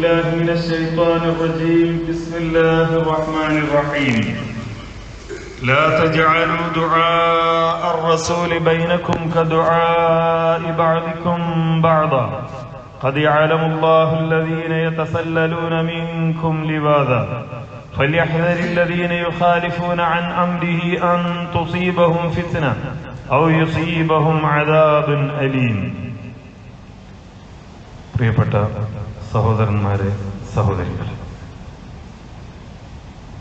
بالله من الشيطان الرجيم بسم الله الرحمن الرحيم لا تجعلوا دعاء الرسول بينكم كدعاء بعضكم بعضا قد يعلم الله الذين يتسللون منكم لواذا فليحذر الذين يخالفون عن امره ان تصيبهم فتنه او يصيبهم عذاب اليم പ്രിയപ്പെട്ട സഹോദരന്മാരെ സഹോദരികളെ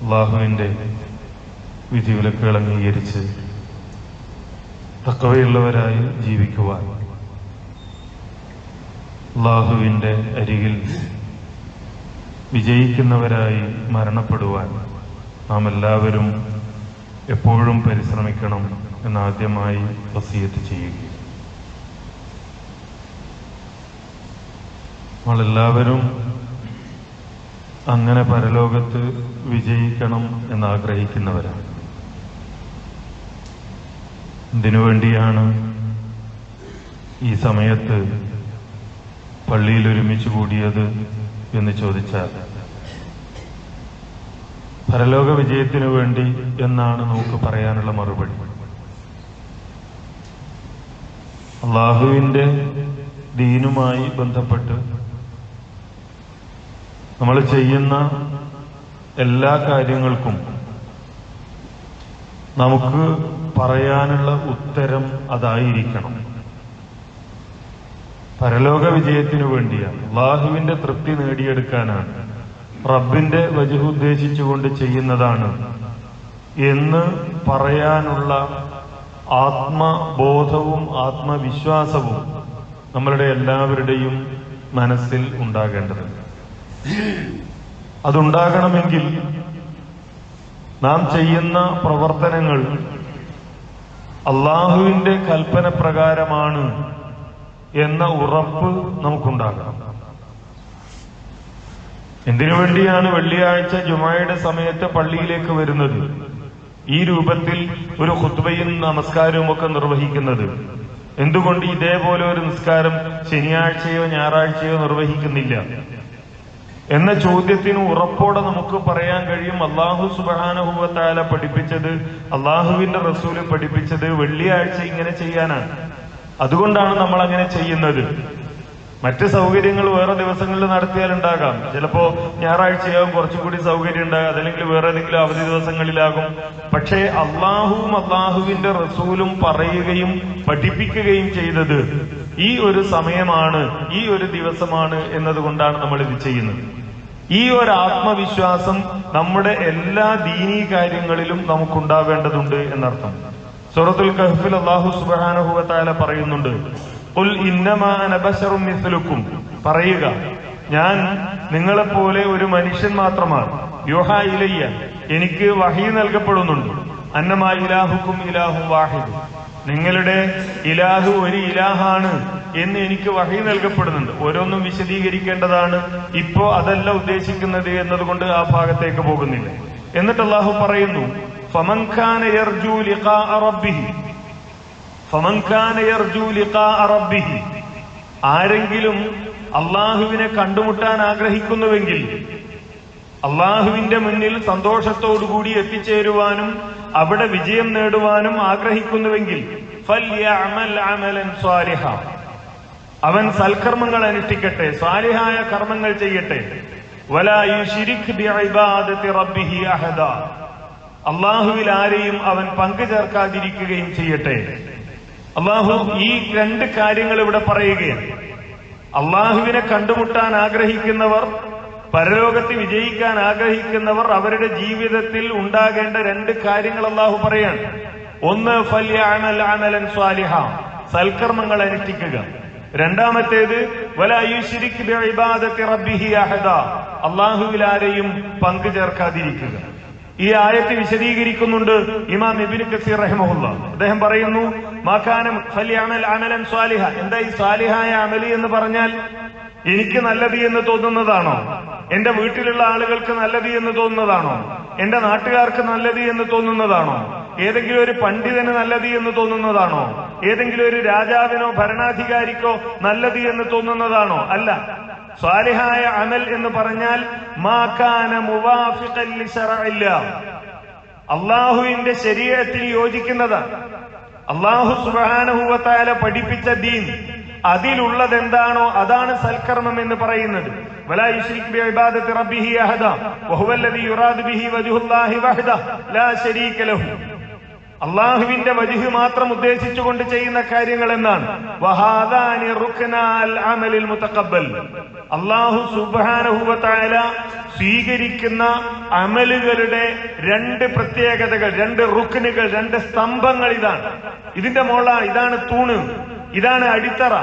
അള്ളാഹുവിന്റെ വിധിവിലക്കുകൾ അംഗീകരിച്ച് തക്കവയുള്ളവരായി ജീവിക്കുവാൻ അള്ളാഹുവിന്റെ അരികിൽ വിജയിക്കുന്നവരായി മരണപ്പെടുവാൻ നാം എല്ലാവരും എപ്പോഴും പരിശ്രമിക്കണം എന്നാദ്യമായി വസീയത്ത് ചെയ്യുക. നമ്മളെല്ലാവരും അങ്ങനെ പരലോകത്ത് വിജയിക്കണം എന്നാഗ്രഹിക്കുന്നവരാണ്. ഇതിനു വേണ്ടിയാണ് ഈ സമയത്ത് പള്ളിയിൽ ഒരുമിച്ച് കൂടിയത് എന്ന് ചോദിച്ചാൽ പരലോക വിജയത്തിനു വേണ്ടി എന്നാണ് നമുക്ക് പറയാനുള്ള മറുപടി. അള്ളാഹുവിന്റെ ദീനുമായി ബന്ധപ്പെട്ട് നമ്മൾ ചെയ്യുന്ന എല്ലാ കാര്യങ്ങൾക്കും നമുക്ക് പറയാനുള്ള ഉത്തരം അതായിരിക്കണം. പരലോക വിജയത്തിനു വേണ്ടിയാണ് അള്ളാഹുവിന്റെ തൃപ്തി നേടിയെടുക്കാനാണ്. റബ്ബിന്റെ വജുഹ് ഉദ്ദേശിച്ചുകൊണ്ട് ചെയ്യുന്നതാണ് എന്ന് പറയാനുള്ള ആത്മബോധവും ആത്മവിശ്വാസവും നമ്മളുടെ എല്ലാവരുടെയും മനസ്സിൽ ഉണ്ടാകേണ്ടതുണ്ട്. അതുണ്ടാകണമെങ്കിൽ നാം ചെയ്യുന്ന പ്രവർത്തനങ്ങൾ അള്ളാഹുവിന്റെ കൽപ്പന പ്രകാരമാണ് എന്ന ഉറപ്പ് നമുക്കുണ്ടാകണം. എന്തിനു വേണ്ടിയാണ് വെള്ളിയാഴ്ച ജുമായുടെ സമയത്ത് പള്ളിയിലേക്ക് വരുന്നത്? ഈ രൂപത്തിൽ ഒരു ഖുത്ബയും നമസ്കാരവും ഒക്കെ നിർവഹിക്കുന്നത്. എന്തുകൊണ്ട് ഇതേപോലെ ഒരു നിസ്കാരം ശനിയാഴ്ചയോ ഞായറാഴ്ചയോ നിർവഹിക്കുന്നില്ല? എന്ന ചോദ്യത്തിന് ഉറപ്പോടെ നമുക്ക് പറയാൻ കഴിയും. അള്ളാഹു സുബാനുഭവത്താല പഠിപ്പിച്ചത് അള്ളാഹുവിന്റെ റസൂൽ പഠിപ്പിച്ചത് വെള്ളിയാഴ്ച ഇങ്ങനെ ചെയ്യാനാണ്. അതുകൊണ്ടാണ് നമ്മൾ അങ്ങനെ ചെയ്യുന്നത്. മറ്റ് സൗകര്യങ്ങൾ വേറെ ദിവസങ്ങളിൽ നടത്തിയാൽ നടത്തിയാലുണ്ടാകാം ചിലപ്പോ ഞായറാഴ്ചയാകും കുറച്ചുകൂടി സൗകര്യം ഉണ്ടാകും അതല്ലെങ്കിൽ വേറെ ഏതെങ്കിലും അവധി ദിവസങ്ങളിലാകും. പക്ഷേ അള്ളാഹുവും അള്ളാഹുവിന്റെ റസൂലും പറയുകയും പഠിപ്പിക്കുകയും ചെയ്തത് ഈ ഒരു സമയമാണ് ഈ ഒരു ദിവസമാണ് എന്നതുകൊണ്ടാണ് നമ്മൾ ഇത് ചെയ്യുന്നത്. ഈ ഒരു ആത്മവിശ്വാസം നമ്മുടെ എല്ലാ ദീനീ കാര്യങ്ങളിലും നമുക്കുണ്ടാവേണ്ടതുണ്ട് എന്നർത്ഥം. സൂറത്തുൽ കഹഫിൽ അള്ളാഹു സുബാനുഭവത്താല പറയുന്നുണ്ട് ഉൽ ഇന്നമാനബശറും പറയുക ഞാൻ നിങ്ങളെപ്പോലെ ഒരു മനുഷ്യൻ മാത്രമാണ്. യുഹ ഇലയ്യ എനിക്ക് വഹി നൽകപ്പെടുന്നുണ്ട്. അന്നമാ ഇലാഹുക്കും ഇലാഹു വാഹിദ്. നിങ്ങളുടെ ഇലാഹു ഒരു ഇലാഹാണ്. എന്ന് എനിക്ക് വഹി നൽകപ്പെടുന്നുണ്ട്. ഓരോന്നും വിശദീകരിക്കേണ്ടതാണ്. ഇപ്പോ അതല്ല ഉദ്ദേശിക്കുന്നത് എന്നതുകൊണ്ട് ആ ഭാഗത്തേക്ക് പോകുന്നില്ല. എന്നിട്ട് അള്ളാഹു പറയുന്നു യർജു ലിഖാ യർജു ലിഖാ ആരെങ്കിലും അള്ളാഹുവിനെ കണ്ടുമുട്ടാൻ ആഗ്രഹിക്കുന്നുവെങ്കിൽ അള്ളാഹുവിന്റെ മുന്നിൽ സന്തോഷത്തോടുകൂടി എത്തിച്ചേരുവാനും അവിടെ വിജയം നേടുവാനും ആഗ്രഹിക്കുന്നുവെങ്കിൽ ഫല്യഅമൽ അമലൻ അവൻ സൽക്കർമ്മങ്ങൾ അനുഷ്ഠിക്കട്ടെ സ്വാലിഹായ കർമ്മങ്ങൾ ചെയ്യട്ടെ. അള്ളാഹുവിൽ ആരെയും അവൻ പങ്കു ചേർക്കാതിരിക്കുകയും ചെയ്യട്ടെ. അള്ളാഹു ഈ രണ്ട് കാര്യങ്ങൾ ഇവിടെ പറയുകയാണ് അള്ളാഹുവിനെ കണ്ടുമുട്ടാൻ ആഗ്രഹിക്കുന്നവർ പരലോകത്ത് വിജയിക്കാൻ ആഗ്രഹിക്കുന്നവർ അവരുടെ ജീവിതത്തിൽ ഉണ്ടാകേണ്ട രണ്ട് കാര്യങ്ങൾ അള്ളാഹു പറയാണ്. ഒന്ന് ഫല്യാമൽ അമലൻ സ്വാലിഹ. സൽക്കർമ്മങ്ങൾ അനുഷ്ഠിക്കുക. രണ്ടാമത്തേത് അഹദ. അള്ളാഹുവിൽ പങ്കു ചേർക്കാതിരിക്കുക. ഈ ആയത്ത് വിശദീകരിക്കുന്നുണ്ട് ഇമാം നബിൻ കസീർ റഹ്മുള്ള അദ്ദേഹം പറയുന്നു മാക്കാനം അമലൻ സ്വാലിഹ എന്താ ഈ സ്വാലിഹായ അമലി എന്ന് പറഞ്ഞാൽ എനിക്ക് നല്ലത് എന്ന് തോന്നുന്നതാണോ? എന്റെ വീട്ടിലുള്ള ആളുകൾക്ക് നല്ലത് എന്ന് തോന്നുന്നതാണോ? എന്റെ നാട്ടുകാർക്ക് നല്ലത് എന്ന് തോന്നുന്നതാണോ? ഏതെങ്കിലും ഒരു പണ്ഡിതന് നല്ലത് എന്ന് തോന്നുന്നതാണോ? ഏതെങ്കിലും ഒരു രാജാവിനോ ഭരണാധികാരിക്കോ നല്ലത് എന്ന് തോന്നുന്നതാണോ? അല്ല. സ്വാലിഹായ അമൽ എന്ന് പറഞ്ഞാൽ മാക്കാന മുവാഫിഖൻ ലിശറഇല്ല അള്ളാഹുവിന്റെ ശരീരത്തിൽ യോജിക്കുന്നതാണ്. അള്ളാഹു സുബാനഹുവത്തായ പഠിപ്പിച്ച ദീൻ അതിലുള്ളത് അതാണ് സൽക്കർമ്മം എന്ന് പറയുന്നത്. യുശ്രിക് ബിഇബാദത്തി റബ്ബിഹി അഹദ വഹുവ അല്ലദീ യുറാദു ബിഹി വജ്ഹുല്ലാഹി വഹദ. ലാ ശരീക ലഹു. അള്ളാഹുവിന്റെ വജുഹ് മാത്രം ഉദ്ദേശിച്ചുകൊണ്ട് ചെയ്യുന്ന കാര്യങ്ങൾ എന്നാണ്. അള്ളാഹു സുബാനഹുബത്തായ സ്വീകരിക്കുന്ന അമലുകളുടെ രണ്ട് പ്രത്യേകതകൾ രണ്ട് റുക്കിനുകൾ രണ്ട് സ്തംഭങ്ങൾ ഇതാണ്. ഇതിന്റെ മോള ഇതാണ് തൂണ് ഇതാണ് അടിത്തറ.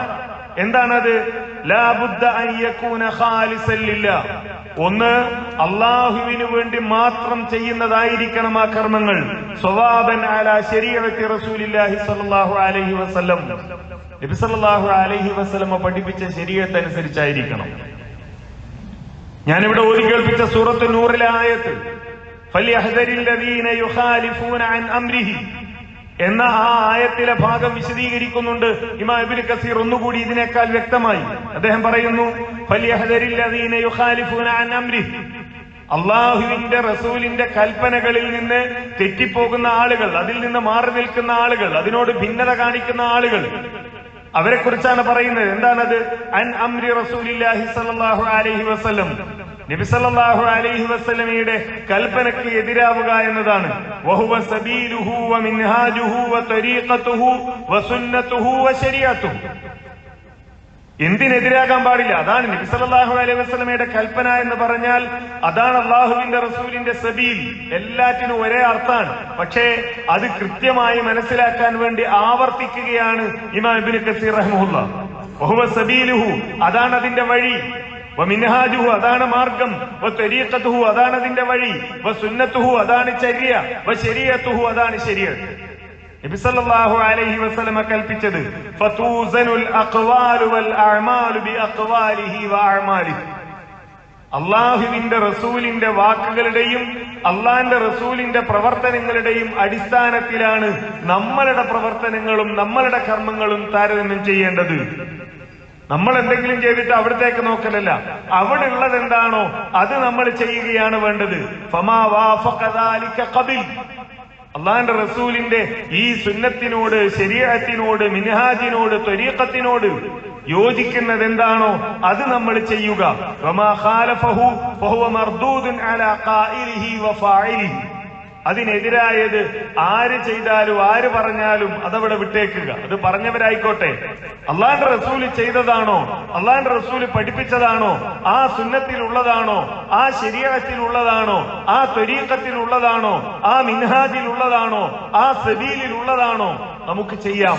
എന്താണത്? ഒന്ന് അള്ളാഹുവിന് വേണ്ടി മാത്രം ചെയ്യുന്നതായിരിക്കണം ആ കർമ്മങ്ങൾ. സ്വവാബൻ അല ശരീഅത്തി റസൂലില്ലാഹി പഠിപ്പിച്ച ശരീഅത്ത് അനുസരിച്ചായിരിക്കണം ഞാനിവിടെ ഓതി കേൾപ്പിച്ച സൂറത്ത് നൂറിലെ ആയത്ത് അൻ അംരിഹി. എന്ന ആ ആയത്തിലെ ഭാഗം വിശദീകരിക്കുന്നുണ്ട് ഇബ്നു കസീർ ഒന്നുകൂടി ഇതിനേക്കാൾ വ്യക്തമായി. അദ്ദേഹം പറയുന്നു അള്ളാഹുവിന്റെ റസൂലിന്റെ കൽപ്പനകളിൽ നിന്ന് തെറ്റിപ്പോകുന്ന ആളുകൾ അതിൽ നിന്ന് മാറി നിൽക്കുന്ന ആളുകൾ അതിനോട് ഭിന്നത കാണിക്കുന്ന ആളുകൾ. അവരെ കുറിച്ചാണ് പറയുന്നത്. എന്താണത്? അൻ അംരി റസൂലില്ലാഹി സല്ലല്ലാഹു അലൈഹി വസല്ലം. നബി സല്ലല്ലാഹു അലൈഹി വസ്ലമിയുടെ കൽപ്പനയ്ക്ക് എതിരാവുക എന്നതാണ്. എന്തിനെതിരാകാൻ പാടില്ല? അതാണ് നബിസലാഹു അലൈഹി വസല്ലമയുടെ കൽപ്പന എന്ന് പറഞ്ഞാൽ അതാണ് അള്ളാഹുവിന്റെ റസൂലിന്റെ സബീൽ. എല്ലാറ്റിനും ഒരേ അർത്ഥമാണ് പക്ഷേ അത് കൃത്യമായി മനസ്സിലാക്കാൻ വേണ്ടി ആവർത്തിക്കുകയാണ് ഇമാം കസീർ റഹ്മുല്ല അതാണ് അതിന്റെ വഴി. മിൻഹാജുഹു അതാണ് മാർഗം. വ തരീഖത്തുഹു അതാണ് അതിന്റെ വഴി. സുന്നത്തുഹു അതാണ് ചര്യ. വ ശരീഅത്തുഹു അതാണ് ശരിയ അലൈഹി കൽപ്പിച്ചത് അള്ളാഹുവിന്റെ റസൂലിന്റെ വാക്കുകളുടെയും അള്ളാന്റെ റസൂലിന്റെ പ്രവർത്തനങ്ങളുടെയും അടിസ്ഥാനത്തിലാണ് നമ്മളുടെ പ്രവർത്തനങ്ങളും നമ്മളുടെ കർമ്മങ്ങളും താരതമ്യം ചെയ്യേണ്ടത്. നമ്മൾ എന്തെങ്കിലും ചെയ്തിട്ട് അവിടത്തേക്ക് നോക്കലല്ല. അവിടെ ഉള്ളത് എന്താണോ അത് നമ്മൾ ചെയ്യുകയാണ് വേണ്ടത്. അള്ളാന്റെ റസൂലിന്റെ ഈ സുന്നത്തിനോട് ശരീരത്തിനോട് മിനഹാജിനോട് ത്വരീക്കത്തിനോട് യോജിക്കുന്നത് എന്താണോ അത് നമ്മൾ ചെയ്യുക. അതിനെതിരായത് ആര് ചെയ്താലും ആര് പറഞ്ഞാലും അതവിടെ വിട്ടേക്കുക. അത് പറഞ്ഞവരായിക്കോട്ടെ. അള്ളാന്റെ റസൂൽ ചെയ്തതാണോ? അള്ളാന്റെ റസൂൽ പഠിപ്പിച്ചതാണോ? ആ സുന്നത്തിലുള്ളതാണോ? ആ ശരീരത്തിലുള്ളതാണോ? ആ ത്വരീക്കത്തിലുള്ളതാണോ ആ മിൻഹാജിലുള്ളതാണോ? ആ സബീലിലുള്ളതാണോ? നമുക്ക് ചെയ്യാം.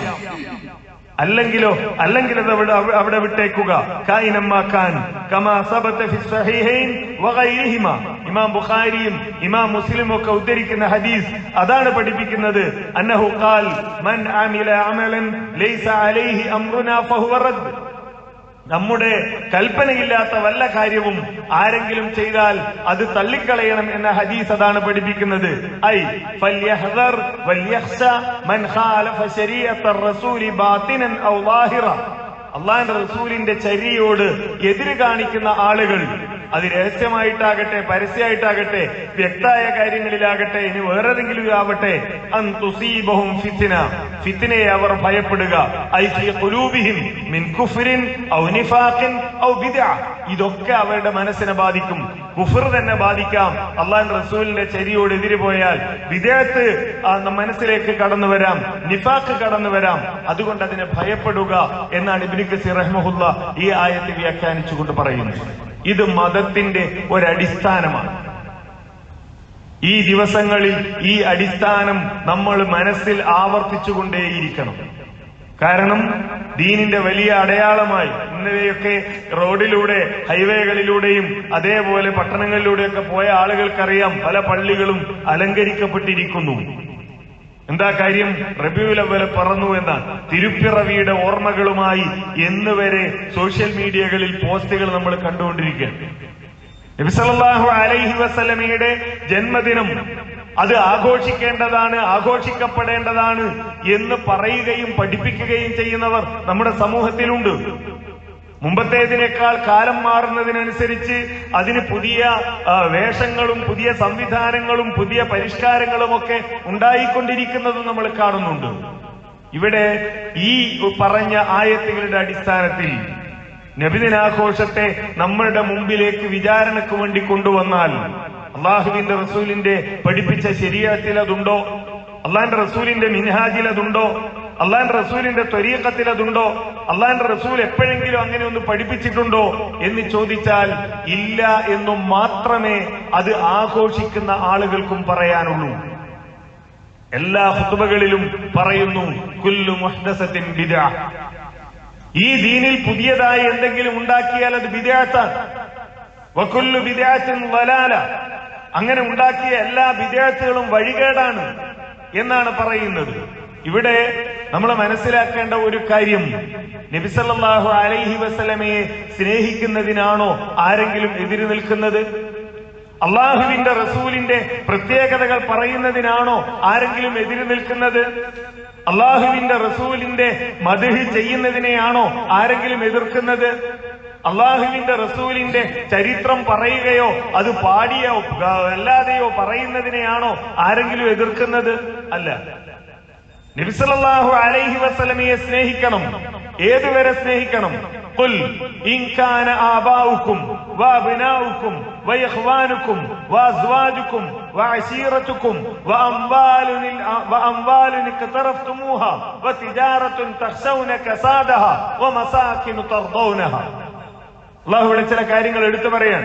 അല്ലെങ്കിലോ അല്ലെങ്കിൽ അത് അവിടെ അവിടെ വിട്ടേക്കുക. കായിനമ്മാക്കാൻ ഇമാം ബുഖാരിയും ഇമാം മുസ്ലിമും ഒക്കെ ഉദ്ധരിക്കുന്ന ഹദീസ് അതാണ് പഠിപ്പിക്കുന്നത്. അന്നഹു ഖാൽ മൻ ആമില അമലൻ ലൈസ അലൈഹി അംറുനാ ഫഹുവ നമ്മുടെ കൽപ്പനയില്ലാത്ത വല്ല കാര്യവും ആരെങ്കിലും ചെയ്താൽ അത് തള്ളിക്കളയണം എന്ന ഹദീസ് അതാണ് പഠിപ്പിക്കുന്നത്. ഐ ളാഹിറ. റസൂലിന്റെ ചരിയോട് എതിര് കാണിക്കുന്ന ആളുകൾ അത് രഹസ്യമായിട്ടാകട്ടെ പരസ്യമായിട്ടാകട്ടെ വ്യക്തമായ കാര്യങ്ങളിലാകട്ടെ ഇനി വേറെതെങ്കിലും ആവട്ടെ തുസീബഹും ഫിത്തിന. ഫിത്തിനയെ അവർ ഭയപ്പെടുക. മിൻ ഔ ഔ ഇതൊക്കെ അവരുടെ മനസ്സിനെ ബാധിക്കും. കുഫർ തന്നെ ബാധിക്കാം. അള്ളാൻ റസൂലിന്റെ ചരിയോട് എതിര് പോയാൽ വിദേഹത്ത് മനസ്സിലേക്ക് കടന്നു വരാം. നിഫാക്ക് കടന്നു വരാം. അതുകൊണ്ട് അതിനെ ഭയപ്പെടുക എന്നാണ് ഇബ്നു കസീർ റഹ്മുല്ല ഈ ആയത്തെ വ്യാഖ്യാനിച്ചുകൊണ്ട് പറയുന്നത്. ഇത് മതത്തിന്റെ ഒരടിസ്ഥാനമാണ്. ഈ ദിവസങ്ങളിൽ ഈ അടിസ്ഥാനം നമ്മൾ മനസ്സിൽ ആവർത്തിച്ചുകൊണ്ടേയിരിക്കണം. കാരണം ദീനിന്റെ വലിയ അടയാളമായി ഇന്നലെയൊക്കെ റോഡിലൂടെ ഹൈവേകളിലൂടെയും അതേപോലെ പട്ടണങ്ങളിലൂടെയൊക്കെ പോയ ആളുകൾക്കറിയാം പല പള്ളികളും അലങ്കരിക്കപ്പെട്ടിരിക്കുന്നു. എന്താ കാര്യം? റബിയുൽ അവൽ പറന്നു എന്ന തിരുപ്പിറവിയുടെ ഓർമ്മകളുമായി എന്ന് വരെ സോഷ്യൽ മീഡിയകളിൽ പോസ്റ്റുകൾ നമ്മൾ കണ്ടുകൊണ്ടിരിക്കുകയാണ്. നബിസല്ലാഹു അലൈഹി വസല്ലമയുടെ ജന്മദിനം അത് ആഘോഷിക്കേണ്ടതാണ് ആഘോഷിക്കപ്പെടേണ്ടതാണ് എന്ന് പറയുകയും പഠിപ്പിക്കുകയും ചെയ്യുന്നവർ നമ്മുടെ സമൂഹത്തിലുണ്ട്. മുമ്പത്തേതിനേക്കാൾ കാലം മാറുന്നതിനനുസരിച്ച് അതിന് പുതിയ വേഷങ്ങളും പുതിയ സംവിധാനങ്ങളും പുതിയ പരിഷ്കാരങ്ങളും ഒക്കെ ഉണ്ടായിക്കൊണ്ടിരിക്കുന്നത് നമ്മൾ കാണുന്നുണ്ട്. ഇവിടെ ഈ പറഞ്ഞ ആയത്തുകളുടെ അടിസ്ഥാനത്തിൽ നബിദിനാഘോഷത്തെ നമ്മളുടെ മുമ്പിലേക്ക് വിചാരണക്ക് വേണ്ടി കൊണ്ടുവന്നാൽ അള്ളാഹുവിന്റെ റസൂലിന്റെ പഠിപ്പിച്ച ശരീരത്തിൽ അതുണ്ടോ അള്ളാഹിന്റെ റസൂലിന്റെ മിൻഹാജിൽ അതുണ്ടോ അള്ളാഹിന്റെ റസൂലിന്റെ ത്വരീക്കത്തിൽ അതുണ്ടോ അള്ളാഹിന്റെ റസൂൽ എപ്പോഴെങ്കിലും അങ്ങനെ ഒന്ന് പഠിപ്പിച്ചിട്ടുണ്ടോ എന്ന് ചോദിച്ചാൽ ഇല്ല എന്നും മാത്രമേ അത് ആഘോഷിക്കുന്ന ആളുകൾക്കും പറയാനുള്ളൂ. എല്ലാ ഹുത്തുബകളിലും പറയുന്നു കുല്ലു മുഹ്ദസത്തിൻ ബിദ. ഈ ദീനിൽ പുതിയതായി എന്തെങ്കിലും ഉണ്ടാക്കിയാൽ അത് ബിദഅത്താണ് വക്കുല്ലു ബിദഅത്തിൻ വലാല. അങ്ങനെ ഉണ്ടാക്കിയ എല്ലാ ബിദഅത്തുകളും വഴികേടാണ് എന്നാണ് പറയുന്നത്. ഇവിടെ നമ്മൾ മനസ്സിലാക്കേണ്ട ഒരു കാര്യം. നബിസല്ലാഹു അലൈഹി വസ്ലമയെ സ്നേഹിക്കുന്നതിനാണോ ആരെങ്കിലും എതിര് നിൽക്കുന്നത്? അള്ളാഹുവിന്റെ റസൂലിന്റെ പ്രത്യേകതകൾ പറയുന്നതിനാണോ ആരെങ്കിലും എതിര് നിൽക്കുന്നത്? അള്ളാഹുവിന്റെ റസൂലിന്റെ മതിഹി ചെയ്യുന്നതിനെയാണോ ആരെങ്കിലും എതിർക്കുന്നത്? അള്ളാഹുവിന്റെ റസൂലിന്റെ ചരിത്രം പറയുകയോ അത് പാടിയോ അല്ലാതെയോ പറയുന്നതിനെയാണോ ആരെങ്കിലും എതിർക്കുന്നത്? അല്ല. നബിസലല്ലാഹു അലൈഹി വസല്ലമയെ സ്നേഹിക്കണം ഏതുവരെ സ്നേഹിക്കണം قل إن كان آباؤكم وأبناؤكم وإخوانكم وأزواجكم وعشيرتكم وأموال وأموال اقترفتموها وتجارة تخشون كسادها ومساكن ترضونها അള്ളാഹുവിടെ ചില കാര്യങ്ങൾ എടുത്തു പറയാൻ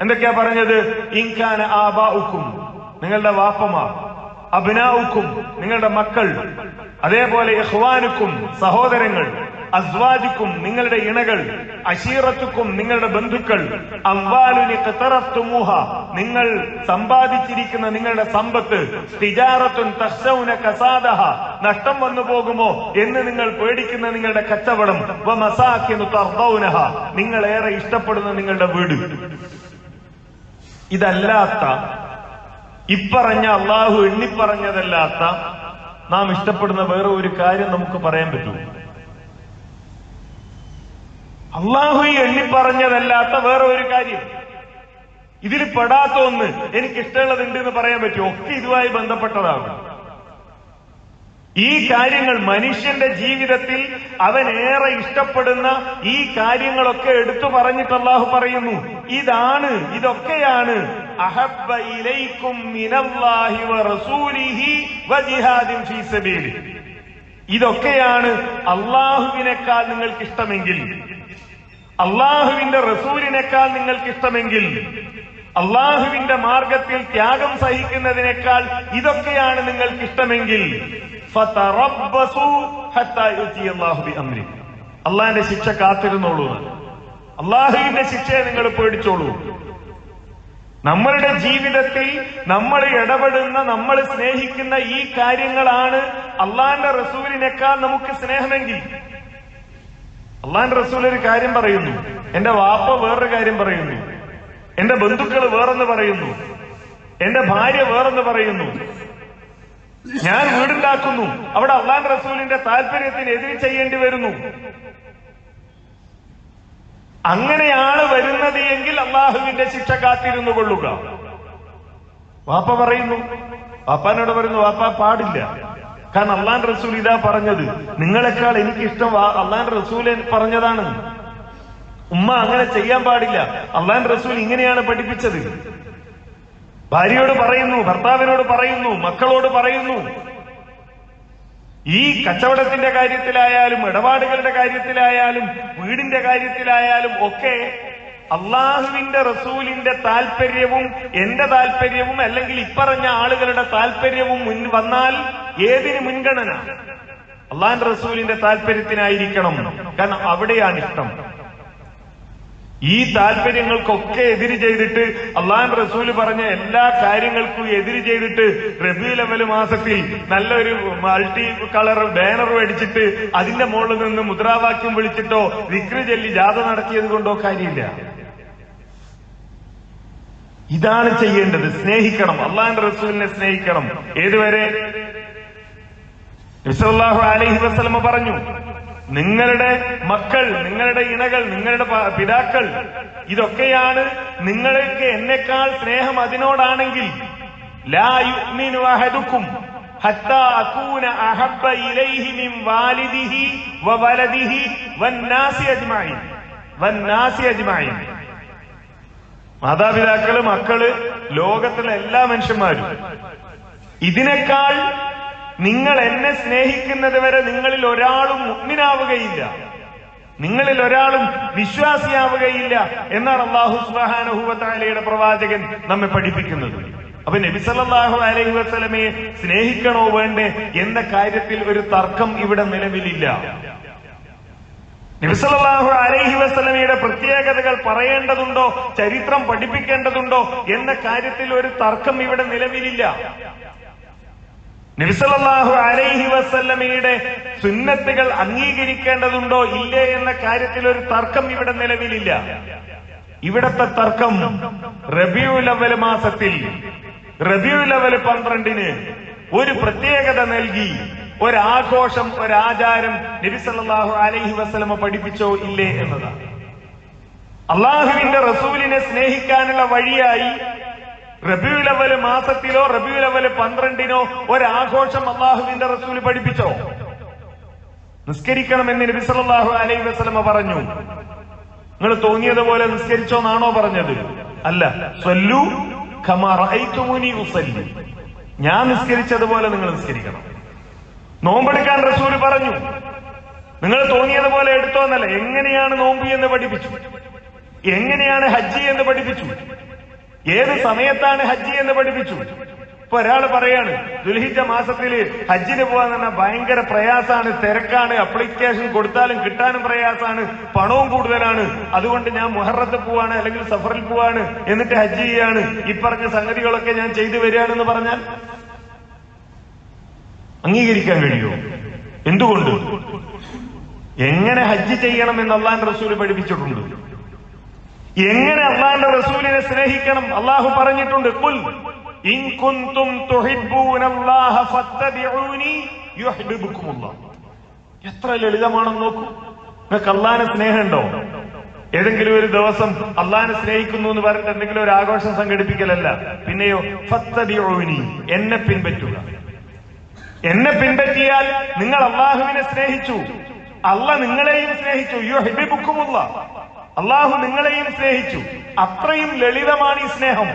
എന്തൊക്കെയാ പറഞ്ഞത് ഇൻകാന ആബാഉക്കും നിങ്ങളുടെ വാപ്പമാർ അഭിനാവുക്കും നിങ്ങളുടെ മക്കൾ അതേപോലെ ഇഹ്വാനുക്കും സഹോദരങ്ങൾ അസ്വാജുക്കും നിങ്ങളുടെ ഇണകൾ അശീറത്തുക്കും നിങ്ങളുടെ ബന്ധുക്കൾ അവ്വാലുനി കത്തറത്തുമൂഹ നിങ്ങൾ സമ്പാദിച്ചിരിക്കുന്ന നിങ്ങളുടെ സമ്പത്ത് തിജാറത്തുൻ തസ്സൌന കസാദഹ നഷ്ടം വന്നു പോകുമോ എന്ന് നിങ്ങൾ പേടിക്കുന്ന നിങ്ങളുടെ കച്ചവടം വ മസാക്കിനു തർദൗനഹ നിങ്ങൾ ഏറെ ഇഷ്ടപ്പെടുന്ന നിങ്ങളുടെ വീട്. ഇതല്ലാത്ത ഇപ്പറഞ്ഞ അള്ളാഹു എണ്ണിപ്പറഞ്ഞതല്ലാത്ത നാം ഇഷ്ടപ്പെടുന്ന വേറെ ഒരു കാര്യം നമുക്ക് പറയാൻ പറ്റൂ. അള്ളാഹു എണ്ണിപ്പറഞ്ഞതല്ലാത്ത വേറെ ഒരു കാര്യം. ഇതിൽ പെടാത്ത ഒന്ന് എനിക്ക് ഇഷ്ടമുള്ളതുണ്ട് എന്ന് പറയാൻ പറ്റുമോ? ഒക്കെ ഇതുമായി ബന്ധപ്പെട്ടതാണ്. ഈ കാര്യങ്ങൾ മനുഷ്യന്റെ ജീവിതത്തിൽ അവൻ ഏറെ ഇഷ്ടപ്പെടുന്ന ഈ കാര്യങ്ങളൊക്കെ എടുത്തു പറഞ്ഞിട്ട് അള്ളാഹു പറയുന്നു. ഇതാണ് ഇതൊക്കെയാണ്. അഹബ്ബ ഇലൈക്കും മിനല്ലാഹി വറസൂലിഹി റസൂലിഹി ഫീ ഇതൊക്കെയാണ് അള്ളാഹുവിനേക്കാൾ നിങ്ങൾക്ക് ഇഷ്ടമെങ്കിൽ. അള്ളാഹുവിന്റെ റസൂലിനേക്കാൾ നിങ്ങൾക്ക് ഇഷ്ടമെങ്കിൽ. അള്ളാഹുവിന്റെ മാർഗത്തിൽ ത്യാഗം സഹിക്കുന്നതിനേക്കാൾ ഇതൊക്കെയാണ് നിങ്ങൾക്ക് ഇഷ്ടമെങ്കിൽ. അള്ളാഹിന്റെ ശിക്ഷ കാത്തിരുന്നോളൂ. അള്ളാഹുവിന്റെ ശിക്ഷയെ നിങ്ങൾ പേടിച്ചോളൂ. നമ്മളുടെ ജീവിതത്തിൽ നമ്മൾ ഇടപെടുന്ന നമ്മൾ സ്നേഹിക്കുന്ന ഈ കാര്യങ്ങളാണ് അള്ളാന്റെ റസൂലിനേക്കാൾ നമുക്ക് സ്നേഹമെങ്കിൽ. അള്ളാന്റെ റസൂൽ ഒരു കാര്യം പറയുന്നു. എന്റെ വാപ്പ വേറൊരു കാര്യം പറയുന്നു. എന്റെ ബന്ധുക്കൾ വേറെന്ന് പറയുന്നു. എന്റെ ഭാര്യ വേറെന്ന് പറയുന്നു. ഞാൻ വീടുണ്ടാക്കുന്നു. അവിടെ അള്ളാൻ റസൂലിന്റെ താല്പര്യത്തിന് എതിര് ചെയ്യേണ്ടി വരുന്നു. അങ്ങനെയാണ് വരുന്നത് എങ്കിൽ അള്ളാഹുവിന്റെ ശിക്ഷ കാത്തിരുന്നു കൊള്ളുക. വാപ്പ പറയുന്നു വാപ്പാനോട് പറയുന്നു വാപ്പ പാടില്ല. കാരണം അള്ളാൻ റസൂൽ ഇതാ പറഞ്ഞത്. നിങ്ങളെക്കാൾ എനിക്കിഷ്ടം അള്ളാൻ റസൂൽ പറഞ്ഞതാണ്. ഉമ്മ അങ്ങനെ ചെയ്യാൻ പാടില്ല. അള്ളാൻ റസൂൽ ഇങ്ങനെയാണ് പഠിപ്പിച്ചത്. ഭാര്യയോട് പറയുന്നു ഭർത്താവിനോട് പറയുന്നു മക്കളോട് പറയുന്നു ഈ കച്ചവടത്തിന്റെ കാര്യത്തിലായാലും ഇടപാടുകളുടെ കാര്യത്തിലായാലും വീടിന്റെ കാര്യത്തിലായാലും ഒക്കെ അള്ളാഹുവിന്റെ റസൂലിന്റെ താല്പര്യവും എന്റെ താല്പര്യവും അല്ലെങ്കിൽ ഇപ്പറഞ്ഞ ആളുകളുടെ താല്പര്യവും മുൻ വന്നാൽ ഏതിന് മുൻഗണന? അള്ളാഹിന്റെ റസൂലിന്റെ താല്പര്യത്തിനായിരിക്കണം കാരണം അവിടെയാണ് ഇഷ്ടം. ഈ താല്പര്യങ്ങൾക്കൊക്കെ എതിര് ചെയ്തിട്ട് അള്ളാൻ റസൂൽ പറഞ്ഞ എല്ലാ കാര്യങ്ങൾക്കും എതിര് ചെയ്തിട്ട് റബി ലെവൽ മാസത്തിൽ നല്ലൊരു മൾട്ടി കളർ ബാനർ മേടിച്ചിട്ട് അതിന്റെ മുകളിൽ നിന്ന് മുദ്രാവാക്യം വിളിച്ചിട്ടോ വിക്രി ചൊല്ലി ജാഥ നടത്തിയത് കൊണ്ടോ കാര്യമില്ല. ഇതാണ് ചെയ്യേണ്ടത്. സ്നേഹിക്കണം. അള്ളാൻ റസൂലിനെ സ്നേഹിക്കണം. ഏതുവരെ? അലൈഹി വസ്ലമ പറഞ്ഞു നിങ്ങളുടെ മക്കൾ നിങ്ങളുടെ ഇണകൾ നിങ്ങളുടെ പിതാക്കൾ ഇതൊക്കെയാണ് നിങ്ങൾക്ക് എന്നെക്കാൾ സ്നേഹം അതിനോടാണെങ്കിൽ മാതാപിതാക്കൾ മക്കൾ ലോകത്തിലെ എല്ലാ മനുഷ്യന്മാരും ഇതിനേക്കാൾ നിങ്ങൾ എന്നെ സ്നേഹിക്കുന്നത് വരെ നിങ്ങളിൽ ഒരാളും മുഗ്മിനാവുകയില്ല. നിങ്ങളിൽ ഒരാളും വിശ്വാസിയാവുകയില്ല എന്നാണ് അള്ളാഹു സുബാനഹുവത്താലയുടെ പ്രവാചകൻ നമ്മെ പഠിപ്പിക്കുന്നത്. അപ്പൊ നബിസല്ലാഹു അലൈഹി വസല്ലമയെ സ്നേഹിക്കണോ വേണ്ടേ എന്ന കാര്യത്തിൽ ഒരു തർക്കം ഇവിടെ നിലവിലില്ല. നബിസല്ലാഹു അലൈഹി വസ്ലമയുടെ പ്രത്യേകതകൾ പറയേണ്ടതുണ്ടോ? ചരിത്രം പഠിപ്പിക്കേണ്ടതുണ്ടോ? എന്ന കാര്യത്തിൽ ഒരു തർക്കം ഇവിടെ നിലവിലില്ല. നബിസല്ലാഹു അലൈഹി വസല്ലമയുടെ സുന്നത്തുകൾ അംഗീകരിക്കേണ്ടതുണ്ടോ ഇല്ലേ എന്ന കാര്യത്തിൽ ഒരു തർക്കം ഇവിടെ നിലവിലില്ല. ഇവിടത്തെ തർക്കം റബിയുൽ ലവൽ മാസത്തിൽ റബിയുൽ ലവൽ പന്ത്രണ്ടിന് ഒരു പ്രത്യേകത നൽകി ഒരാഘോഷം ഒരാചാരം നബി സല്ലല്ലാഹു അലൈഹി വസല്ലമ പഠിപ്പിച്ചോ ഇല്ലേ എന്നതാണ്. അള്ളാഹുവിന്റെ റസൂലിനെ സ്നേഹിക്കാനുള്ള വഴിയായി റബിയുൽ അവൽ മാസത്തിലോ റബിയുലവൽ പന്ത്രണ്ടിനോ ഒരാഘോഷം അള്ളാഹുവിന്റെ റസൂൽ പഠിപ്പിച്ചോ? നിസ്കരിക്കണമെന്ന് നബി സല്ലല്ലാഹു അലൈഹി വസല്ലമ പറഞ്ഞു. നിങ്ങൾ തോന്നിയതുപോലെ നിസ്കരിച്ചോ എന്നാണോ പറഞ്ഞത്? അല്ല. ഖമാ ഉസല്ലി. ഞാൻ നിസ്കരിച്ചതുപോലെ നിങ്ങൾ നിസ്കരിക്കണം. നോമ്പെടുക്കാൻ റസൂൽ പറഞ്ഞു. നിങ്ങൾ തോന്നിയതുപോലെ എടുത്തോ എന്നല്ല എങ്ങനെയാണ് നോമ്പ് എന്ന് പഠിപ്പിച്ചു? എങ്ങനെയാണ് ഹജ്ജി എന്ന് പഠിപ്പിച്ചു? ഏത് സമയത്താണ് ഹജ്ജി എന്ന് പഠിപ്പിച്ചു? ഇപ്പൊ ഒരാൾ പറയാണ് ദുൽഹിജ മാസത്തിൽ ഹജ്ജിന് പോകാൻ പറഞ്ഞാൽ ഭയങ്കര പ്രയാസാണ് തിരക്കാണ് അപ്ലിക്കേഷൻ കൊടുത്താലും കിട്ടാനും പ്രയാസാണ് പണവും കൂടുതലാണ്. അതുകൊണ്ട് ഞാൻ മുഹറത്ത് പോവാണ് അല്ലെങ്കിൽ സഫറിൽ പോവാണ് എന്നിട്ട് ഹജ്ജ് ചെയ്യാണ്. ഈ പറഞ്ഞ സംഗതികളൊക്കെ ഞാൻ ചെയ്തു വരികയാണെന്ന് പറഞ്ഞാൽ അംഗീകരിക്കാൻ കഴിയുമോ എന്തുകൊണ്ട്? എങ്ങനെ ഹജ്ജ് ചെയ്യണം എന്ന് അള്ളാന്റെ റസൂൽ പഠിപ്പിച്ചിട്ടുണ്ട്. എങ്ങനെ അള്ളാന്റെ റസൂലിനെ സ്നേഹിക്കണം? അള്ളാഹു പറഞ്ഞിട്ടുണ്ട് കുൽ എത്ര ലളിതമാണെന്ന് നോക്കൂ. നിങ്ങൾക്ക് അള്ളാനെ സ്നേഹമുണ്ടോ? ഏതെങ്കിലും ഒരു ദിവസം അള്ളാനെ സ്നേഹിക്കുന്നു എന്ന് പറഞ്ഞിട്ട് എന്തെങ്കിലും ഒരു ആഘോഷം സംഘടിപ്പിക്കലല്ല. പിന്നെയോ ഫത്തബിഊനി എന്നെ പിൻപറ്റുക. എന്നെ പിൻപറ്റിയാൽ നിങ്ങൾ അള്ളാഹുവിനെ സ്നേഹിച്ചു. അല്ല നിങ്ങളെയും സ്നേഹിച്ചു. യോ ഹെബിബുക്കുമുള്ള അള്ളാഹു നിങ്ങളെയും സ്നേഹിച്ചു. അത്രയും ലളിതമാണ് ഈ സ്നേഹം.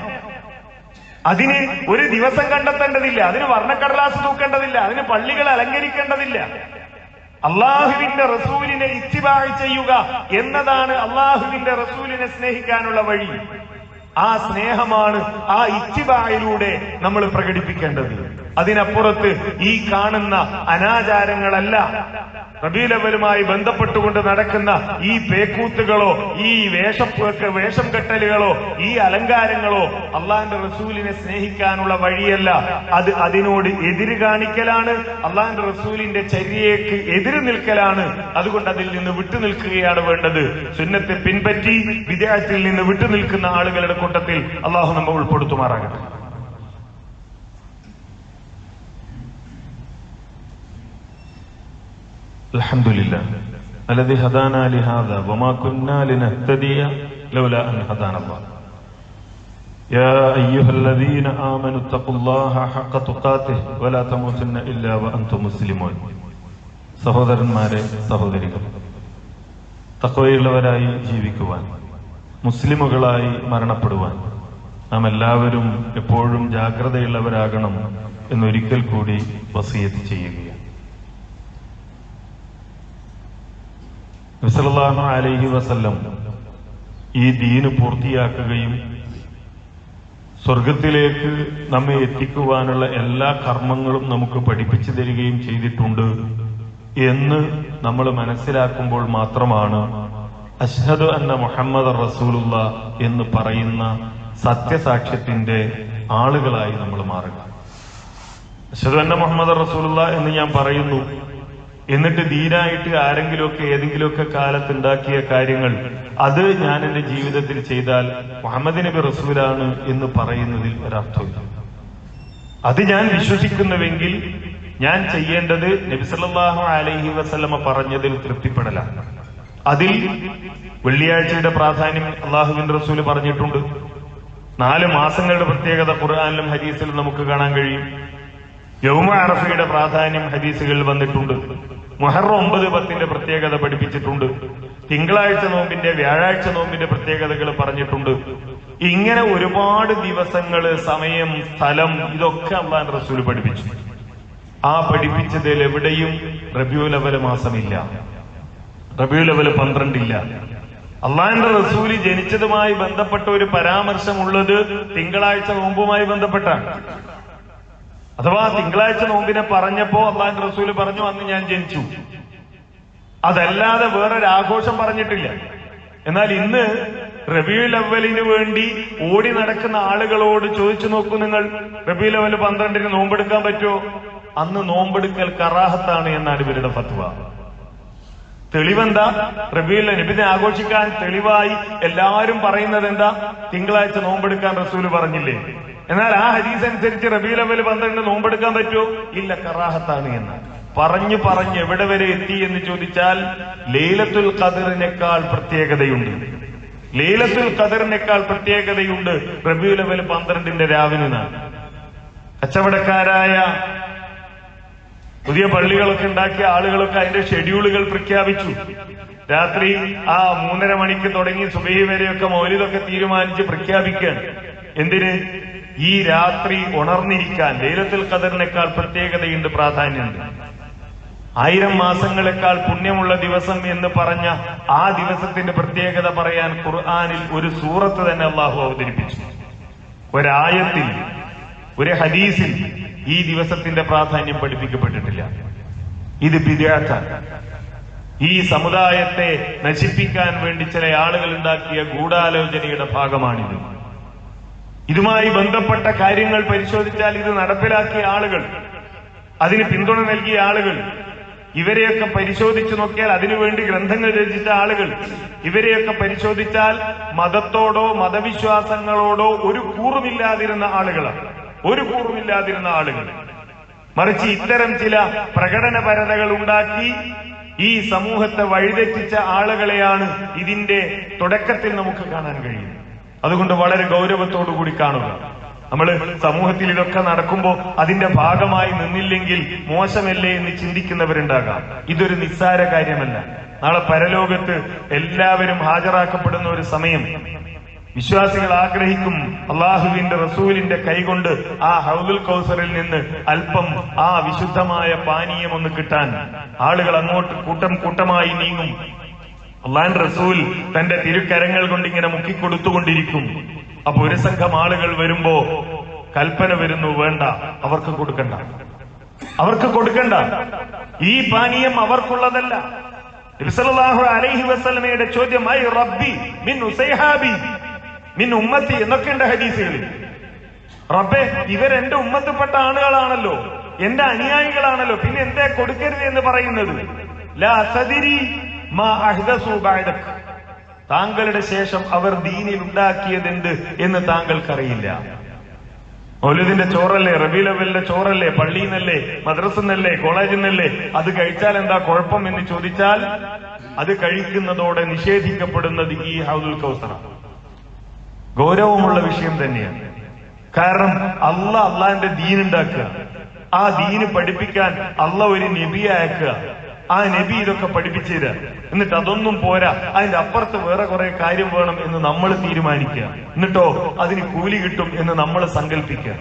അതിന് ഒരു ദിവസം കണ്ടെത്തേണ്ടതില്ല. അതിന് വർണക്കടലാസ് തൂക്കേണ്ടതില്ല. അതിന് പള്ളികൾ അലങ്കരിക്കേണ്ടതില്ല. അള്ളാഹുവിന്റെ റസൂലിനെ ഇത്തിബാഴ് ചെയ്യുക എന്നതാണ് അള്ളാഹുവിന്റെ റസൂലിനെ സ്നേഹിക്കാനുള്ള വഴി. ആ സ്നേഹമാണ് ആ ഇത്തിബായിലൂടെ നമ്മൾ പ്രകടിപ്പിക്കേണ്ടത്. അതിനപ്പുറത്ത് ഈ കാണുന്ന അനാചാരങ്ങളല്ല. നബീലവരുമായി ബന്ധപ്പെട്ടുകൊണ്ട് നടക്കുന്ന ഈ പേക്കൂത്തുകളോ ഈ വേഷ വേഷം കെട്ടലുകളോ ഈ അലങ്കാരങ്ങളോ അള്ളാന്റെ റസൂലിനെ സ്നേഹിക്കാനുള്ള വഴിയല്ല. അത് അതിനോട് എതിര് കാണിക്കലാണ്. അള്ളാന്റെ റസൂലിന്റെ ചര്യയ്ക്ക് എതിര് നിൽക്കലാണ്. അതുകൊണ്ട് അതിൽ നിന്ന് വിട്ടു നിൽക്കുകയാണ് വേണ്ടത്. സുന്നത്തെ പിൻപറ്റി വിദേഹത്തിൽ നിന്ന് വിട്ടു നിൽക്കുന്ന ആളുകളുടെ കൂട്ടത്തിൽ അള്ളാഹു നമ്മെ ഉൾപ്പെടുത്തുമാറാകട്ടെ. الحمد لله الذي هدانا لهذا وما كنا لنهتدي لولا أن هدانا الله يا أيها الذين آمنوا اتقوا الله حق تقاته ولا تموتن إلا وأنتم مسلمون സഹോദരന്മാരെ സഹോദരികൾ തക്കവയുള്ളവരായി ജീവിക്കുവാൻ മുസ്ലിമുകളായി മരണപ്പെടുവാൻ നാം എല്ലാവരും എപ്പോഴും ജാഗ്രതയുള്ളവരാകണം എന്നൊരിക്കൽ കൂടി വസീയത്ത് ചെയ്യുകയാണ് നബിസല്ലല്ലാഹു അലൈഹി വസല്ലം ഈ ദീന് പൂർത്തിയാക്കുകയും സ്വർഗത്തിലേക്ക് നമ്മെ എത്തിക്കുവാനുള്ള എല്ലാ കർമ്മങ്ങളും നമുക്ക് പഠിപ്പിച്ചു തരികയും ചെയ്തിട്ടുണ്ട് എന്ന് നമ്മൾ മനസ്സിലാക്കുമ്പോൾ മാത്രമാണ് അഷ്ഹദു അന്ന മുഹമ്മദ് റസൂലുള്ള എന്ന് പറയുന്ന സത്യസാക്ഷ്യത്തിന്റെ ആളുകളായി നമ്മൾ മാറുക. അഷ്ഹദു അന്ന മുഹമ്മദ് റസൂലുള്ള എന്ന് ഞാൻ പറയുന്നു. എന്നിട്ട് ദീനായിട്ട് ആരെങ്കിലുമൊക്കെ ഏതെങ്കിലുമൊക്കെ കാലത്ത് ഉണ്ടാക്കിയ കാര്യങ്ങൾ അത് ഞാൻ എന്റെ ജീവിതത്തിൽ ചെയ്താൽ മുഹമ്മദ് നബി റസൂലാണ് എന്ന് പറയുന്നതിൽ ഒരർത്ഥമില്ല അത് ഞാൻ വിശ്വസിക്കുന്നുവെങ്കിൽ ഞാൻ ചെയ്യേണ്ടത് നബിസല്ലാഹു അലൈഹി വസ്ലമ പറഞ്ഞതിൽ തൃപ്തിപ്പെടലാണ്. അതിൽ വെള്ളിയാഴ്ചയുടെ പ്രാധാന്യം അള്ളാഹുവിൻ റസൂൽ പറഞ്ഞിട്ടുണ്ട്. നാല് മാസങ്ങളുടെ പ്രത്യേകത ഖുർആാനിലും ഹദീസിലും നമുക്ക് കാണാൻ കഴിയും. യൗമ അറഫയുടെ പ്രാധാന്യം ഹദീസുകളിൽ വന്നിട്ടുണ്ട്. മുഹറം ഒമ്പത് പത്തിന്റെ പ്രത്യേകത പഠിപ്പിച്ചിട്ടുണ്ട്. തിങ്കളാഴ്ച നോമ്പിന്റെ വ്യാഴാഴ്ച നോമ്പിന്റെ പ്രത്യേകതകൾ പറഞ്ഞിട്ടുണ്ട്. ഇങ്ങനെ ഒരുപാട് ദിവസങ്ങൾ സമയം സ്ഥലം ഇതൊക്കെ അള്ളാൻ റസൂൽ പഠിപ്പിച്ചു. ആ പഠിപ്പിച്ചതിൽ എവിടെയും റബ്യൂ ലെവൽ മാസമില്ല. റബ്യൂ ലെവൽ പന്ത്രണ്ടില്ല. അള്ളാഹിന്റെ റസൂൽ ജനിച്ചതുമായി ബന്ധപ്പെട്ട ഒരു പരാമർശമുള്ളത് തിങ്കളാഴ്ച നോമ്പുമായി ബന്ധപ്പെട്ടാണ്. അഥവാ തിങ്കളാഴ്ച നോമ്പിനെ പറഞ്ഞപ്പോ അള്ളാഹു റസൂൽ പറഞ്ഞു അന്ന് ഞാൻ ജനിച്ചു. അതല്ലാതെ വേറൊരു ആഘോഷം പറഞ്ഞിട്ടില്ല. എന്നാൽ ഇന്ന് റബിയുൽ അവലിന് വേണ്ടി ഓടി നടക്കുന്ന ആളുകളോട് ചോദിച്ചു നോക്കൂ നിങ്ങൾ റബിയുൽ ലവൽ പന്ത്രണ്ടിന് നോമ്പെടുക്കാൻ പറ്റുമോ? അന്ന് നോമ്പെടുക്കൽ കറാഹത്താണ് എന്നാണ് ഇവരുടെ ഫത്വ. തെളിവെന്താ? റബിയുൽ നബിനെ ആഘോഷിക്കാൻ തെളിവായി എല്ലാവരും പറയുന്നത് എന്താ? തിങ്കളാഴ്ച നോമ്പെടുക്കാൻ റസൂൽ പറഞ്ഞില്ലേ? എന്നാൽ ആ ഹദീസ് അനുസരിച്ച് റബിയുൽ അവൽ പന്ത്രണ്ട് നോമ്പെടുക്കാൻ പറ്റുമോ? ഇല്ല കറാഹത്താണ് എന്ന്. പറഞ്ഞു പറഞ്ഞ് എവിടെ വരെ എത്തി എന്ന് ചോദിച്ചാൽ ലൈലത്തുൽ ഖദറിനേക്കാൾ പ്രത്യേകതയുണ്ട്. ലൈലത്തുൽ ഖദറിനേക്കാൾ പ്രത്യേകതയുണ്ട് റബിയുൽ അവൽ പന്ത്രണ്ടിന്റെ രാവിനാണ് കച്ചവടക്കാരായ പുതിയ പള്ളികളൊക്കെ ഉണ്ടാക്കിയ ആളുകളൊക്കെ അതിന്റെ ഷെഡ്യൂളുകൾ പ്രഖ്യാപിച്ചു. രാത്രി ആ മൂന്നര മണിക്ക് തുടങ്ങി സുബൈ വരെയൊക്കെ മൗലിതൊക്കെ തീരുമാനിച്ച് പ്രഖ്യാപിക്കുകയാണ്. എന്തിന്? ഈ രാത്രി ഉണർന്നിരിക്കാൻ ലൈലത്തുൽ ഖദറിനേക്കാൾ പ്രത്യേകതയുണ്ട് പ്രാധാന്യമുണ്ട്. ആയിരം മാസങ്ങളെക്കാൾ പുണ്യമുള്ള ദിവസം എന്ന് പറഞ്ഞ ആ ദിവസത്തിന്റെ പ്രത്യേകത പറയാൻ ഖുർആാനിൽ ഒരു സൂറത്ത് തന്നെ അള്ളാഹു അവതരിപ്പിച്ചു. ഒരായത്തിൽ ഒരു ഹദീസിൽ ഈ ദിവസത്തിന്റെ പ്രാധാന്യം പഠിപ്പിക്കപ്പെട്ടിട്ടില്ല. ഇത് ബിദാത്താണ് ഈ സമുദായത്തെ നശിപ്പിക്കാൻ വേണ്ടി ചില ആളുകൾ ഉണ്ടാക്കിയ ഗൂഢാലോചനയുടെ ഭാഗമാണിത്. ഇതുമായി ബന്ധപ്പെട്ട കാര്യങ്ങൾ പരിശോധിച്ചാൽ ഇത് നടപ്പിലാക്കിയ ആളുകൾ അതിന് പിന്തുണ നൽകിയ ആളുകൾ ഇവരെയൊക്കെ പരിശോധിച്ചു നോക്കിയാൽ അതിനുവേണ്ടി ഗ്രന്ഥങ്ങൾ രചിച്ച ആളുകൾ ഇവരെയൊക്കെ പരിശോധിച്ചാൽ മതത്തോടോ മതവിശ്വാസങ്ങളോടോ ഒരു കൂറുമില്ലാതിരുന്ന ആളുകളാണ്. ഒരു കൂറുമില്ലാതിരുന്ന ആളുകൾ. മറിച്ച് ഇത്തരം ചില പ്രകടനപരതകൾ ഉണ്ടാക്കി ഈ സമൂഹത്തെ വഴിതെറ്റിച്ച ആളുകളെയാണ് ഇതിന്റെ തുടക്കത്തിൽ നമുക്ക് കാണാൻ കഴിയുന്നത്. അതുകൊണ്ട് വളരെ ഗൗരവത്തോടു കൂടി കാണുക. നമ്മൾ സമൂഹത്തിൽ ഇതൊക്കെ നടക്കുമ്പോൾ അതിന്റെ ഭാഗമായി നിന്നില്ലെങ്കിൽ മോശമല്ലേ എന്ന് ചിന്തിക്കുന്നവരുണ്ടാകാം. ഇതൊരു നിസ്സാര കാര്യമല്ല. നാളെ പരലോകത്ത് എല്ലാവരും ഹാജരാക്കപ്പെടുന്ന ഒരു സമയം. വിശ്വാസികൾ ആഗ്രഹിക്കും അള്ളാഹുവിന്റെ റസൂലിന്റെ കൈകൊണ്ട് ആ ഹൗദുൽ കൗസറിൽ നിന്ന് അല്പം ആ വിശുദ്ധമായ പാനീയം ഒന്ന് കിട്ടാൻ. ആളുകൾ അങ്ങോട്ട് കൂട്ടം കൂട്ടമായി നീങ്ങും. അള്ളാൻ റസൂൽ തന്റെ തിരുക്കരങ്ങൾ കൊണ്ട് ഇങ്ങനെ മുക്കിക്കൊടുത്തുകൊണ്ടിരിക്കും. അപ്പൊ ഒരു സംഘം ആളുകൾ വരുമ്പോ കൽപ്പന വരുന്നു വേണ്ട അവർക്ക് കൊടുക്കണ്ട. അവർക്ക് കൊടുക്കണ്ട. ഈ പാനീയം അവർക്കുള്ളതല്ല. അലൈഹി വസല്ലമയുടെ ചോദ്യമായി റബ്ബി മിൻ ഉസൈഹാബി മിൻ ഉമ്മത്തി എന്നൊക്കെയുണ്ട് ഹദീസുകളിൽ. റബ്ബെ ഇവരെന്റെ ഉമ്മത്തിൽപ്പെട്ട ആളുകളാണല്ലോ എന്റെ അനുയായികളാണല്ലോ പിന്നെ എന്തേ കൊടുക്കരുത് എന്ന് പറയുന്നത്? ലാ താങ്കളുടെ ശേഷം അവർ ദീനിൽ ഉണ്ടാക്കിയതെന്ത് എന്ന് താങ്കൾക്കറിയില്ല. മൗലൂദിന്റെ ചോറല്ലേ റബി ലെവലിന്റെ ചോറല്ലേ പള്ളിയിൽ നിന്നല്ലേ മദ്രസ നിന്നല്ലേ കോളേജിൽ നിന്നല്ലേ അത് കഴിച്ചാൽ എന്താ കുഴപ്പം എന്ന് ചോദിച്ചാൽ അത് കഴിക്കുന്നതോടെ നിഷേധിക്കപ്പെടുന്നത് ഈ ഹൗദുൽ കൗസറ ഗൗരവമുള്ള വിഷയം തന്നെയാണ്. കാരണം അല്ല അള്ളാന്റെ ദീൻ ഉണ്ടാക്കുക. ആ ദീന് പഠിപ്പിക്കാൻ അള്ള ഒരു നബി അയക്കുക. ആ നബി ഇതൊക്കെ പഠിപ്പിച്ചത് എന്നിട്ട് അതൊന്നും പോരാ. അതിന്റെ അപ്പുറത്ത് വേറെ കുറെ കാര്യം വേണം എന്ന് നമ്മൾ തീരുമാനിക്കുക എന്നിട്ടോ അതിന് കൂലി കിട്ടും എന്ന് നമ്മൾ സങ്കല്പിക്കുക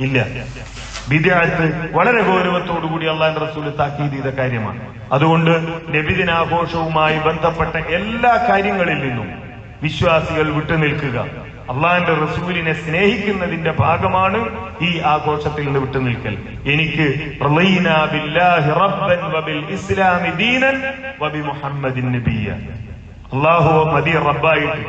ഇല്ല. വിദ്യാർത്ഥി വളരെ ഗൗരവത്തോടുകൂടി അള്ളാഹ് റസൂൽ താക്കീത് ചെയ്ത കാര്യമാണ്. അതുകൊണ്ട് നബിദിനാഘോഷവുമായി ബന്ധപ്പെട്ട എല്ലാ കാര്യങ്ങളിൽ നിന്നും വിശ്വാസികൾ വിട്ടുനിൽക്കുക. അള്ളാന്റെ റസൂലിനെ സ്നേഹിക്കുന്നതിന്റെ ഭാഗമാണ് ഈ ആഘോഷത്തിൽ നിന്ന് വിട്ടു നിൽക്കൽ എനിക്ക് അള്ളാഹു മതി റബ്ബായിട്ട്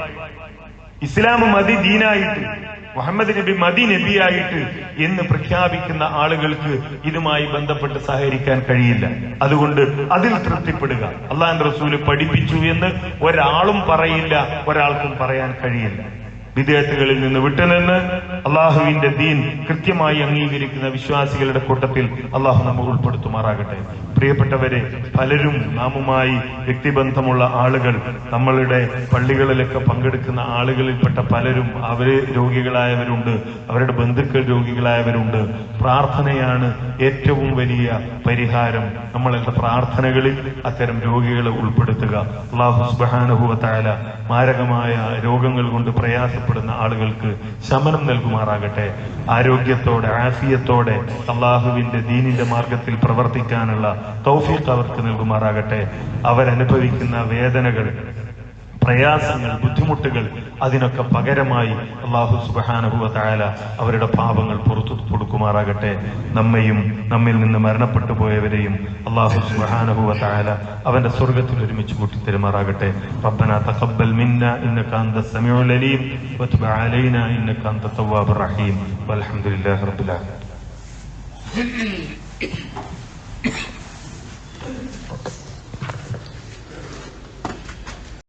ഇസ്ലാം മതി ദീനായിട്ട് മുഹമ്മദ് നബി മതി നബിയായിട്ട് എന്ന് പ്രഖ്യാപിക്കുന്ന ആളുകൾക്ക് ഇതുമായി ബന്ധപ്പെട്ട് സഹകരിക്കാൻ കഴിയില്ല. അതുകൊണ്ട് അതിൽ തൃപ്തിപ്പെടുക. അള്ളാൻ റസൂൽ പഠിപ്പിച്ചു എന്ന് ഒരാളും പറയില്ല ഒരാൾക്കും പറയാൻ കഴിയില്ല. വിദേഹത്തുകളിൽ നിന്ന് വിട്ടുനിന്ന് അള്ളാഹുവിന്റെ ദീൻ കൃത്യമായി അംഗീകരിക്കുന്ന വിശ്വാസികളുടെ കൂട്ടത്തിൽ അള്ളാഹു നമ്മൾ ഉൾപ്പെടുത്തുമാറാകട്ടെ. പ്രിയപ്പെട്ടവരെ പലരും നാമുമായി വ്യക്തിബന്ധമുള്ള ആളുകൾ നമ്മളുടെ പള്ളികളിലൊക്കെ പങ്കെടുക്കുന്ന ആളുകളിൽപ്പെട്ട പലരും അവർ രോഗികളായവരുണ്ട് അവരുടെ ബന്ധുക്കൾ രോഗികളായവരുണ്ട്. പ്രാർത്ഥനയാണ് ഏറ്റവും വലിയ പരിഹാരം. നമ്മളുടെ പ്രാർത്ഥനകളിൽ അത്തരം രോഗികളെ ഉൾപ്പെടുത്തുക. അള്ളാഹു സുബാനുഭവത്തായ മാരകമായ രോഗങ്ങൾ കൊണ്ട് പ്രയാസപ്പെടുന്ന ആളുകൾക്ക് ശമനം നൽകുമാറാകട്ടെ. ആരോഗ്യത്തോടെ ആഫിയത്തോടെ അള്ളാഹുവിന്റെ ദീനിന്റെ മാർഗത്തിൽ പ്രവർത്തിക്കാനുള്ള തൗഫീഖ് അവർക്ക് നൽകുമാറാകട്ടെ. അവരനുഭവിക്കുന്ന വേദനകൾ പ്രയാസങ്ങൾ ബുദ്ധിമുട്ടുകൾ അതിനൊക്കെ പകരമായി അള്ളാഹു സുബാനുഭവ അവരുടെ പാപങ്ങൾ പുറത്തു കൊടുക്കുമാറാകട്ടെ. നമ്മയും നമ്മിൽ നിന്ന് മരണപ്പെട്ടു പോയവരെയും അള്ളാഹു സുബാനുഭവ അവന്റെ സ്വർഗത്തിൽ ഒരുമിച്ച് കൂട്ടി തരുമാറാകട്ടെ പപ്പന തഖബ്ബൽ മിന്ന ഇന്നക കാന്ത സമയം വൽഹംദുലില്ലാഹി റബ്ബിൽ ആലമീൻ.